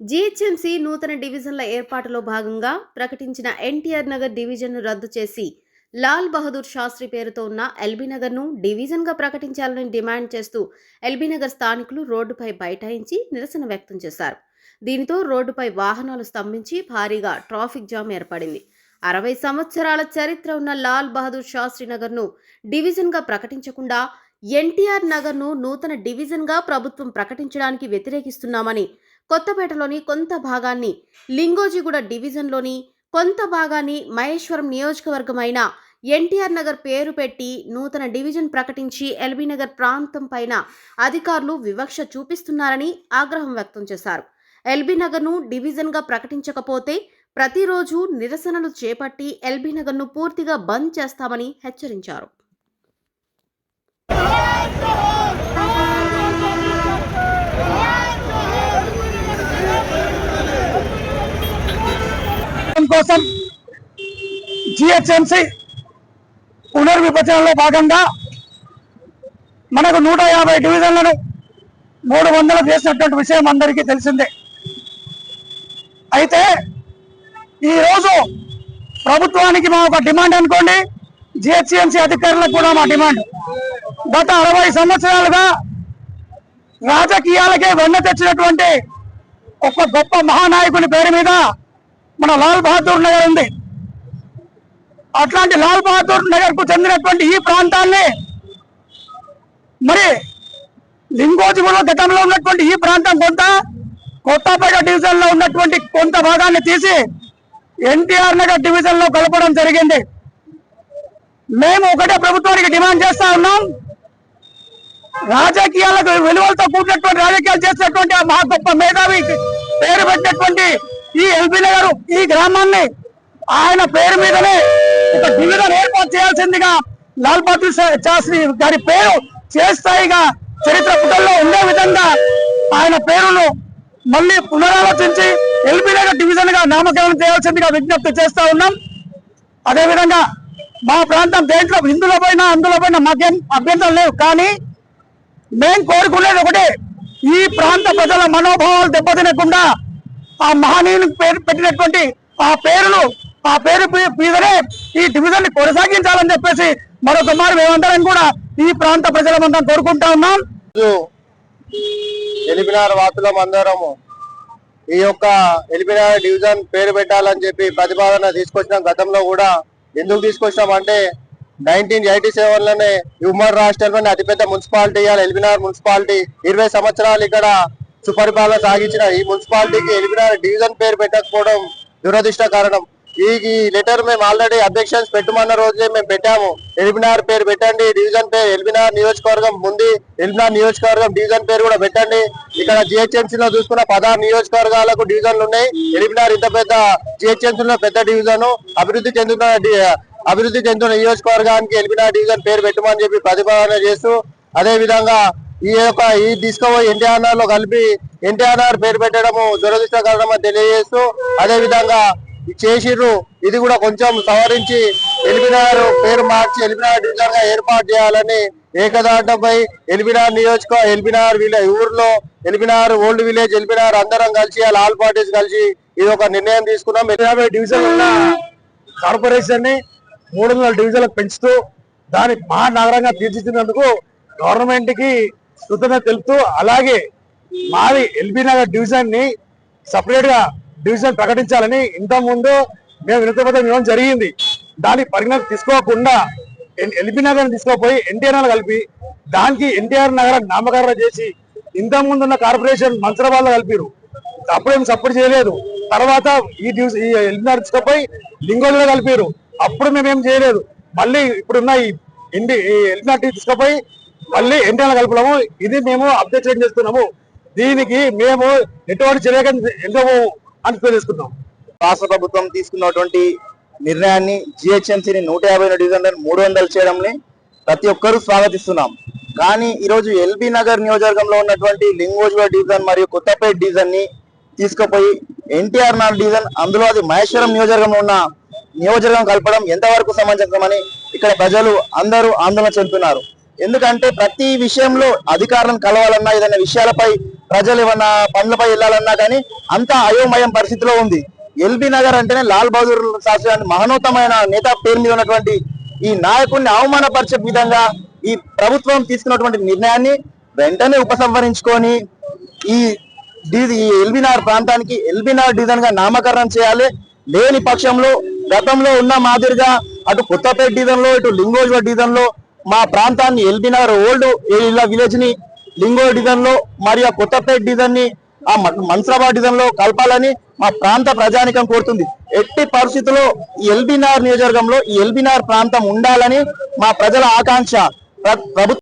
GHMC నూతన డివిజన్ల ఏర్పాటులో భాగంగా ప్రకటించిన ఎన్టీఆర్ నగర్ డివిజన్ను రద్దు చేసి లాల్ బహదూర్ శాస్త్రి పేరుతో ఉన్న ఎల్బీ నగర్ను డివిజన్గా ప్రకటించాలని డిమాండ్ చేస్తూ ఎల్బీ నగర్ స్థానికులు రోడ్డుపై బైఠాయించి నిరసన వ్యక్తం చేశారు. దీనితో రోడ్డుపై వాహనాలు స్తంభించి భారీగా ట్రాఫిక్ జామ్ ఏర్పడింది. అరవై సంవత్సరాల చరిత్ర ఉన్న లాల్ బహదూర్ శాస్త్రి నగర్ను డివిజన్గా ప్రకటించకుండా ఎన్టీఆర్ నగర్ను నూతన డివిజన్గా ప్రభుత్వం ప్రకటించడానికి వ్యతిరేకిస్తున్నామని కొత్తపేటలోని కొంత భాగాన్ని లింగోజిగూడ డివిజన్లోని కొంత భాగాన్ని మహేశ్వరం నియోజకవర్గం అయిన ఎన్టీఆర్ నగర్ పేరు పెట్టి నూతన డివిజన్ ప్రకటించి ఎల్బీ నగర్ ప్రాంతం పైన అధికారులు వివక్ష చూపిస్తున్నారని ఆగ్రహం వ్యక్తం చేశారు. ఎల్బీ నగర్ను డివిజన్గా ప్రకటించకపోతే ప్రతిరోజు నిరసనలు చేపట్టి ఎల్బీ నగర్ను పూర్తిగా బంద్ చేస్తామని హెచ్చరించారు. కోసం జిహెచ్ఎంసి పునర్విభజనలో భాగంగా మనకు నూట యాభై డివిజన్లను మూడు వందలు చేసినటువంటి విషయం అందరికీ తెలిసిందే. అయితే ఈరోజు ప్రభుత్వానికి మా ఒక డిమాండ్ అనుకోండి జిహెచ్ఎంసీ అధికారులకు కూడా మా డిమాండ్. గత అరవై సంవత్సరాలుగా రాజకీయాలకే వెన్న తెచ్చినటువంటి ఒక గొప్ప మహానాయకుని పేరు మీద మన లాల్ బహదూర్ నగర్ ఉంది. అట్లాంటి లాల్ బహదూర్ నగర్కు చెందినటువంటి ఈ ప్రాంతాన్ని మరి లింగోజిగూడ గతంలో ఉన్నటువంటి ఈ ప్రాంతం కొంత కొత్తపేట డివిజన్లో ఉన్నటువంటి కొంత భాగాన్ని తీసి ఎన్టీఆర్ నగర్ డివిజన్లో కలపడం జరిగింది. మేము ఒకటే ప్రభుత్వానికి డిమాండ్ చేస్తా ఉన్నాం. రాజకీయాలకు విలువలతో కూడినటువంటి రాజకీయాలు చేసినటువంటి మా మహా గొప్ప మేధావి పేరు పెట్టినటువంటి ఈ ఎల్బీ నగర్ ఈ గ్రామాన్ని ఆయన పేరు మీదనే ఒక డివిజన్ ఏర్పాటు చేయాల్సిందిగా లాల్ బహదూర్ శాస్త్రి గారి పేరు చేస్తాయిగా చరిత్ర పుటల్లో ఉండే విధంగా ఆయన పేరును మళ్ళీ పునరాలోచించి ఎల్బీ నగర్ డివిజన్గా నామకరణం చేయాల్సిందిగా విజ్ఞప్తి చేస్తా ఉన్నాం. అదేవిధంగా మా ప్రాంతం దేంట్లో హిందుల పైన అందుల పైన మాకేం అభ్యంతరం లేవు. కానీ మేం కోరుకునేది ఒకటే ఈ ప్రాంత ప్రజల మనోభావాలు దెబ్బతినకుండా ఆ మహనీయుని పేరు పెట్టినటువంటి ఆ పేరును ఆ పేరు మీదనే ఈ డివిజన్ని కొనసాగించాలని చెప్పేసి మరొక మారు మేమందరం కూడా ఈ ప్రాంత ప్రజలమందరం కోరుకుంటా ఉన్నాం. రోజు ఎలిమినార్ వాసులం అందరము ఈ యొక్క ఎలిమినార్ డివిజన్ పేరు పెట్టాలని చెప్పి ప్రతిపాదన తీసుకొచ్చినాం. గతంలో కూడా ఎందుకు తీసుకొచ్చినాం అంటే నైన్టీన్ ఎయిటీ సెవెన్లోనే ఉమ్మడి రాష్ట్రంలోనే అతిపెద్ద మున్సిపాలిటీ ఇవాళ ఎలిమినార్ మున్సిపాలిటీ. ఇరవై సంవత్సరాలు ఇక్కడ సుపరిపాలన సాగించిన ఈ మున్సిపాలిటీకి ఎలిమినార్ డివిజన్ పేరు పెట్టకపోవడం దురదృష్ట కారణం. ఈ లెటర్ మేము ఆల్రెడీ అబ్జెక్షన్స్ పెట్టమన్న రోజే మేము పెట్టాము. ఎలిమినార్ పేరు పెట్టండి డివిజన్ పేరు ఎల్బినార్ నియోజకవర్గం ముందు ఎలిమినార్ నియోజకవర్గం డివిజన్ పేరు కూడా పెట్టండి. ఇక్కడ జిహెచ్ఎంసీ లో చూసుకున్న పదహారు నియోజకవర్గాలకు డివిజన్లు ఉన్నాయి. ఎలిమినార్ ఇంత పెద్ద జిహెచ్ఎంసీ లో పెద్ద డివిజన్ అభివృద్ధి చెందుతున్న డి- అభివృద్ధి చెందుతున్న నియోజకవర్గానికి ఎలిమినార్ డివిజన్ పేరు పెట్టమని చెప్పి ప్రతిపాదన చేస్తూ అదే విధంగా ఈ యొక్క ఈ డిస్కవర్ ఎన్టీఆర్లో కలిపి ఎన్టీఆర్ పేరు పెట్టడము దురదృష్టకరణం తెలియజేస్తూ అదే విధంగా ఇది చేసిర్రు. ఇది కూడా కొంచెం సవరించి ఎలిమినార్ పేరు మార్చి ఎలిమినార్ డివిజన్గా ఏర్పాటు చేయాలని ఏకదాటంపై ఎల్బినార్ నియోజక ఎల్బినార్ విలేజ్ ఊర్లో ఎల్బినార్ ఓల్డ్ విలేజ్ ఎల్బినార్ అందరం కలిసి ఆ ఆల్ పార్టీస్ కలిసి ఇది ఒక నిర్ణయం తీసుకున్నాం. యాభై డివిజన్ ఉన్న కార్పొరేషన్ని మూడు వందల డివిజన్లకు పెంచుతూ దాని మహానగరంగా తీర్చిదిద్దినందుకు గవర్నమెంట్కి కృతజ్ఞత తెలుపుతూ అలాగే మాది ఎల్బీ నగర్ డివిజన్ని సపరేట్గా డివిజన్ ప్రకటించాలని ఇంత ముందు మేము వినతిపత్రం ఇవ్వడం జరిగింది. దాని పరిగణకు తీసుకోకుండా ఎల్బీ నగర్ తీసుకోపోయి ఎన్టీఆర్ కలిపి దానికి ఎన్టీఆర్ నగర్ నామకరణ చేసి ఇంత ముందు ఉన్న కార్పొరేషన్ మంత్రాబాద్లో కలిపిరు. అప్పుడేం సపోర్ట్ చేయలేదు. తర్వాత ఈ డ్యూస్ ఈ ఎలిమినార్ తీసుకుపోయి లింగోలో కలిపారు. అప్పుడు మేమేం చేయలేదు. మళ్ళీ ఇప్పుడున్న ఈ ఎల్బీ నగర్ తీసుకుపోయి మళ్ళీ ఎన్టీఆర్ కలుపులము ఇది మేము అప్డేట్ చేయడం చేస్తున్నాము దీనికి మేము ఎటువంటి చర్యగా ఎంతో అని తెలుసుకున్నాం రాష్ట్ర ప్రభుత్వం తీసుకున్నటువంటి నిర్ణయాన్ని జిహెచ్ఎంసీని నూట యాభై డివిజన్ మూడు వందలు చేయడంని ప్రతి ఒక్కరూ స్వాగతిస్తున్నాం. కానీ ఈరోజు ఎల్బీ నగర్ నియోజకవర్గంలో ఉన్నటువంటి లింగోజ్వా డివిజన్ మరియు కొత్తపేట డివిజన్ని తీసుకుపోయి ఎన్టీఆర్ నాలుగు డివిజన్ అందులో అది మహేశ్వరం నియోజకవర్గంలో ఉన్న నియోజకవర్గం కలపడం ఎంతవరకు సమంజసమని ఇక్కడ ప్రజలు అందరూ ఆందోళన చెందుతున్నారు. ఎందుకంటే ప్రతి విషయంలో అధికారులను కలవాలన్నా ఏదైనా విషయాలపై ప్రజలు ఏమన్నా పనులపై వెళ్ళాలన్నా కానీ అంతా అయోమయం పరిస్థితిలో ఉంది. ఎల్బీ నగర్ అంటేనే లాల్ బహదూర్ శాస్త్రి మహనోత్తమైన నేత పేరు మీద ఉన్నటువంటి ఈ నాయకుడిని అవమానపరిచే విధంగా ఈ ప్రభుత్వం తీసుకున్నటువంటి నిర్ణయాన్ని వెంటనే ఉపసంహరించుకొని ఈ ఈ ఎల్బీనార్ ప్రాంతానికి ఎల్బీనార్ డివిజన్గా నామకరణం చేయాలి. లేని పక్షంలో గతంలో ఉన్న మాదిరిగా అటు కొత్తపేట డివిజన్లో ఇటు లింగోజ్వ డివిజన్లో మా ప్రాంతాన్ని ఎల్బీనగర్ ఓల్డ్ ఏరియా విలేజ్ని లింగో డిజైన్లో మరియు ఆ కొత్తపేట డిజైన్ని ఆ మన్సరాబాద్ డిజైన్లో కలపాలని మా ప్రాంత ప్రజానికం కోరుతుంది. ఎట్టి పరిస్థితుల్లో ఎల్బీనగర్ నియోజకవర్గంలో ఎల్బీనగర్ ప్రాంతం ఉండాలని మా ప్రజల ఆకాంక్ష. ప్ర- ప్రభుత్వం